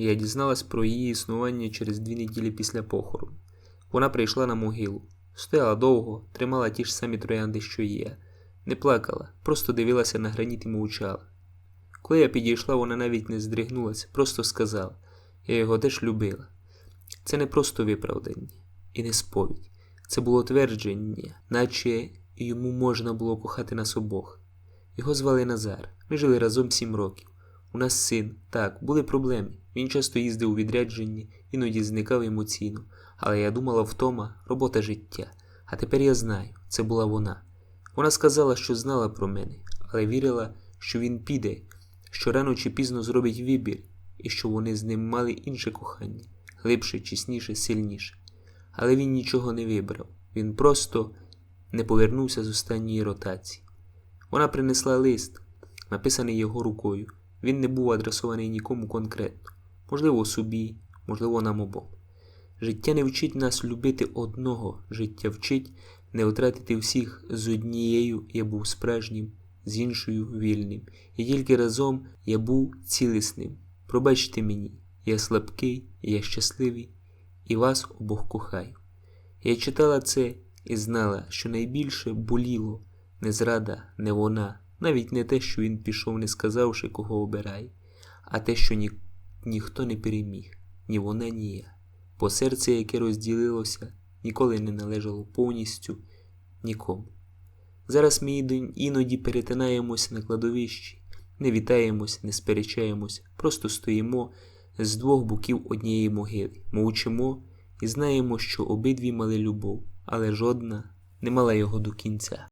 Я дізналась про її існування через дві неділі після похорону. Вона прийшла на могилу, стояла довго, тримала ті ж самі троянди, що і я. Не плакала, просто дивилася на граніт і мовчала. Коли я підійшла, вона навіть не здригнулася, просто сказала: я його теж любила. Це не просто виправдання і не сповідь. Це було твердження, наче йому можна було кохати нас обох. Його звали Назар. Ми жили разом сім років. У нас син, так, були проблеми. Він часто їздив у відрядженні, іноді зникав емоційно. Але я думала втома, робота життя. А тепер я знаю, це була вона. Вона сказала, що знала про мене, але вірила, що він піде, що рано чи пізно зробить вибір, і що вони з ним мали інше кохання, глибше, чесніше, сильніше. Але він нічого не вибрав. Він просто не повернувся з останньої ротації. Вона принесла лист, написаний його рукою. Він не був адресований нікому конкретно, можливо, собі, можливо, нам обом. Життя не вчить нас любити одного, життя вчить не втратити всіх з однією я був справжнім, з іншою вільним. І тільки разом я був цілісним. Пробачте мені, я слабкий, я щасливий, і вас обох кохаю. Я читала це і знала, що найбільше боліло не зрада, не вона, навіть не те, що він пішов, не сказавши, кого обирає, а те, що ні, ніхто не переміг, ні вона, ні я. Бо серце, яке розділилося, ніколи не належало повністю нікому. Зараз ми іноді перетинаємось на кладовищі, не вітаємось, не сперечаємось, просто стоїмо з двох боків однієї могили, мовчимо і знаємо, що обидві мали любов, але жодна не мала його до кінця.